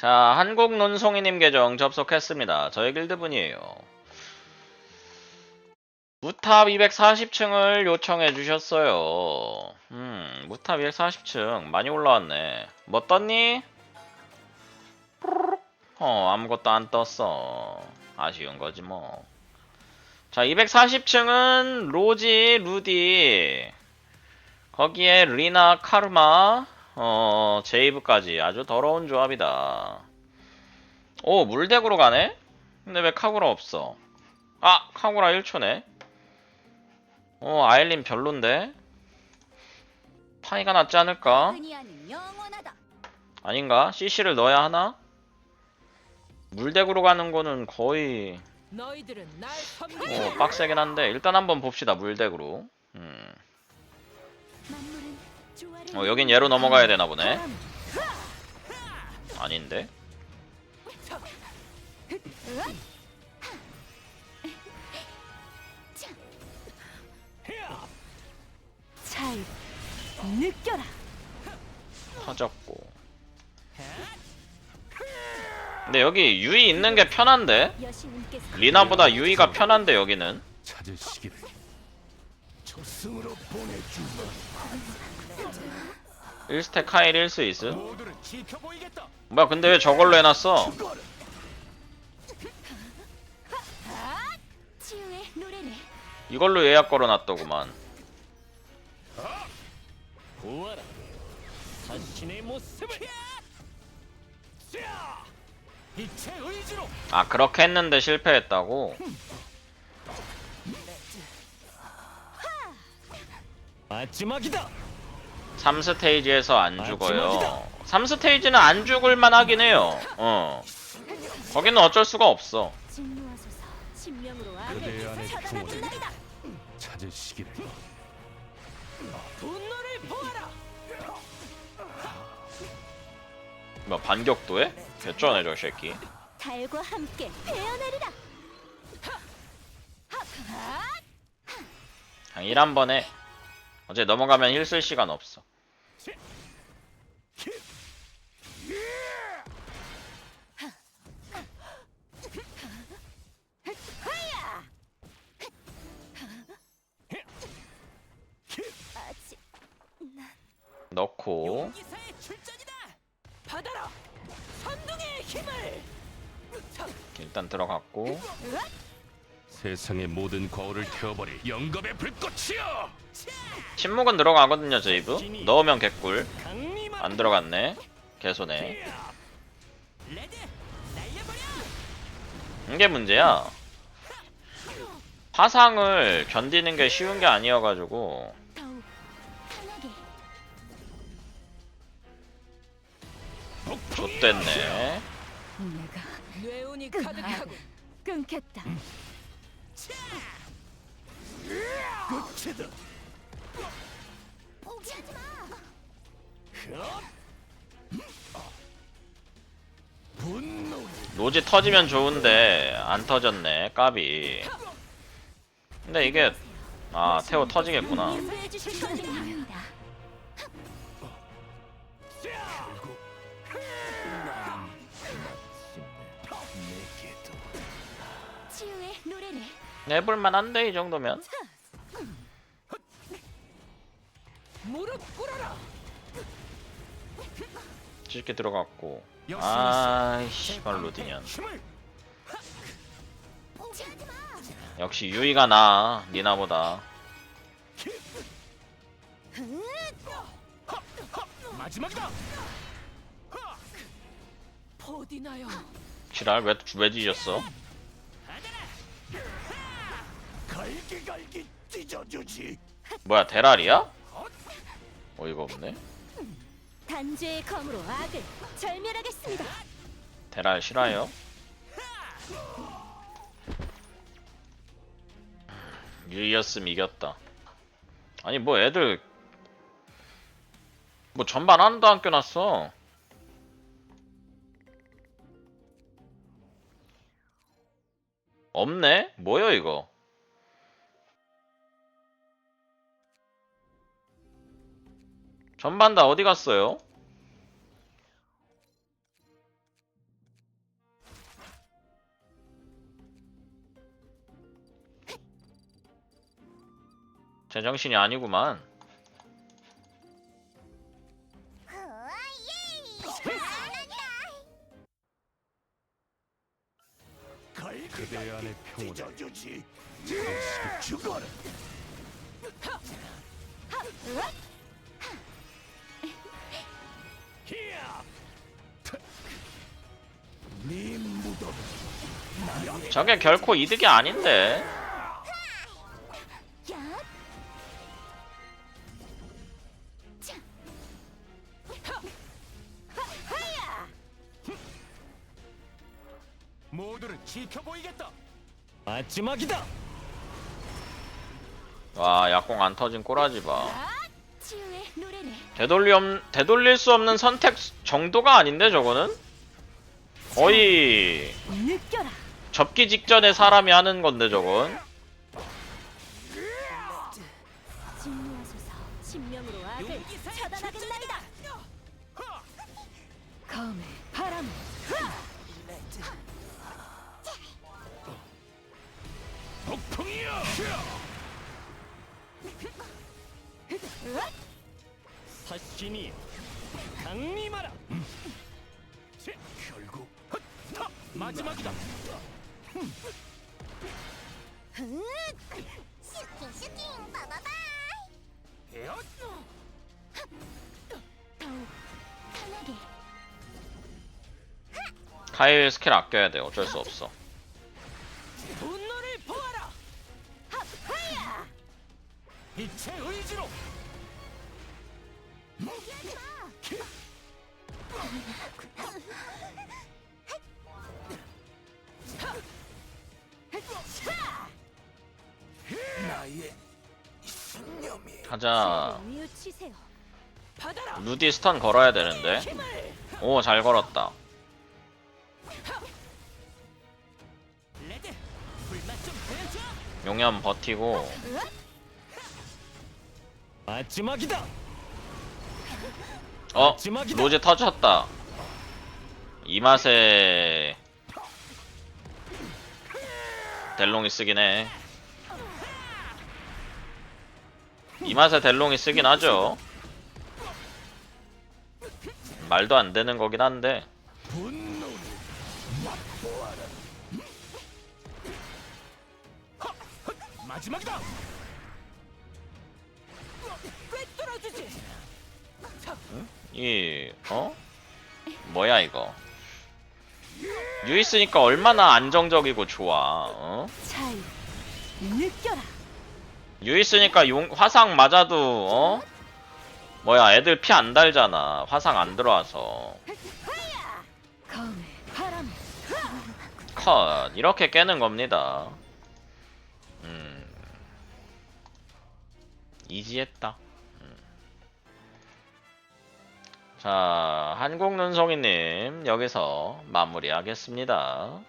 자, 한국 논송이님 계정 접속했습니다. 저의 길드분이에요. 무탑 240층을 요청해 주셨어요. 음, 무탑 240층 많이 올라왔네. 뭐 떴니? 어, 아무것도 안 떴어. 아쉬운 거지 뭐. 자, 240층은 로지, 루디, 거기에 리나, 카르마, 어, 제이브까지 아주 더러운 조합이다. 오, 물덱으로 가네? 근데 왜 카구라 없어? 아, 카구라 1초네. 어, 아일린 별론데? 파이가 낫지 않을까? 아닌가? CC를 넣어야 하나? 물덱으로 가는 거는 거의 어, 빡세긴 한데 일단 한번 봅시다 물덱으로. 음. 어, 여긴 얘로 넘어가야 되나 보네. 아닌데? 잘 느껴라. 터졌고. 근데 여기 유이 있는 게 편한데? 리나보다 유이가 편한데 여기는? 찾으시기를 저승으로 보내주마 1스택 카일 1스 이스? 모두를 지켜보이겠다. 뭐야 근데 왜 저걸로 해놨어? 이걸로 예약 걸어놨더구만. 아 그렇게 했는데 실패했다고? 마지막이다 3스테이지에서 안 죽어요 3스테이지는 안 죽을만 하긴 해요 어 거기는 어쩔 수가 없어 그대 보아라. 뭐 반격도 해? 개쩌네 저 새끼 달과 함께 베어내리라. 그냥 일한번 해. 어제 넘어가면 힐 쓸 시간 없어. 아직 넣고 기사의 출전이다. 받아라. 선둥의 힘을. 일단 들어갔고 세상의 모든 거울을 태워버릴 영겁의 불꽃이여! 침묵은 들어가거든요 제이브 넣으면 개꿀. 안 들어갔네. 개소네. 이게 문제야. 화상을 견디는 게 쉬운 게 아니어가지고. 뇌운이 가득하고 끊겠다. 끝이다. 포기하지 마. 분노. 로지 터지면 좋은데 안 터졌네 까비. 근데 이게 아 태호 터지겠구나 해볼만 한데 이 정도면. 쉽게 들어갔고 아이 씨발 루디년 힘을 포기하지 마. 역시 유이가 나 리나보다 마지막이다 포디나요. 지랄 왜, 왜 뒤졌어? 갈기갈기 찢어주지 뭐야 대랄이야? 어이가 없네 단죄의 검으로 악을 절멸하겠습니다. 대랄 싫어요? 유이였음 이겼다 아니 뭐 애들 뭐 전반 하나도 안 껴놨어 없네? 뭐야 이거 전반 다 어디 갔어요? 제정신이 아니구만. 그대 안의 평온을 찢어주지. 죽어라. 저게 결코 이득이 아닌데. 모두를 지켜보이겠다. 마지막이다. 와 약공 안 터진 꼬라지 봐. 되돌리 없, 되돌릴 수 없는 선택 정도가 아닌데 저거는? 거의 느껴라. 접기 직전에 사람이 하는 건데 저건. 진노하소서. 신명으로 악을 차단하겠나이다. 검의 바람. 폭풍이야. 사신이 강림하라. 결국 하! 마지막이다. 슈팅 슈팅 바바바. 에엇! 더욱 강하게. 스킬 아껴야 돼. 어쩔 수 없어. 가자. 루디 스턴 걸어야 되는데. 오 잘 걸었다. 용염 버티고 마지막이다. 어. 로제 터졌다. 이 맛에 델롱이 쓰긴 해. 이 맛에 델롱이 쓰긴 하죠. 말도 안 되는 거긴 한데! 마지막이다. 이 어? 뭐야 이거? 유이 쓰니까 얼마나 안정적이고 좋아. 어? 차이. 느껴라. 유이 쓰니까 용 화상 맞아도 어? 뭐야 애들 피 안 달잖아. 화상 안 들어와서. 컷 이렇게 깨는 겁니다. 음 이지했다. 음. 자 한국 눈송이님 여기서 마무리하겠습니다.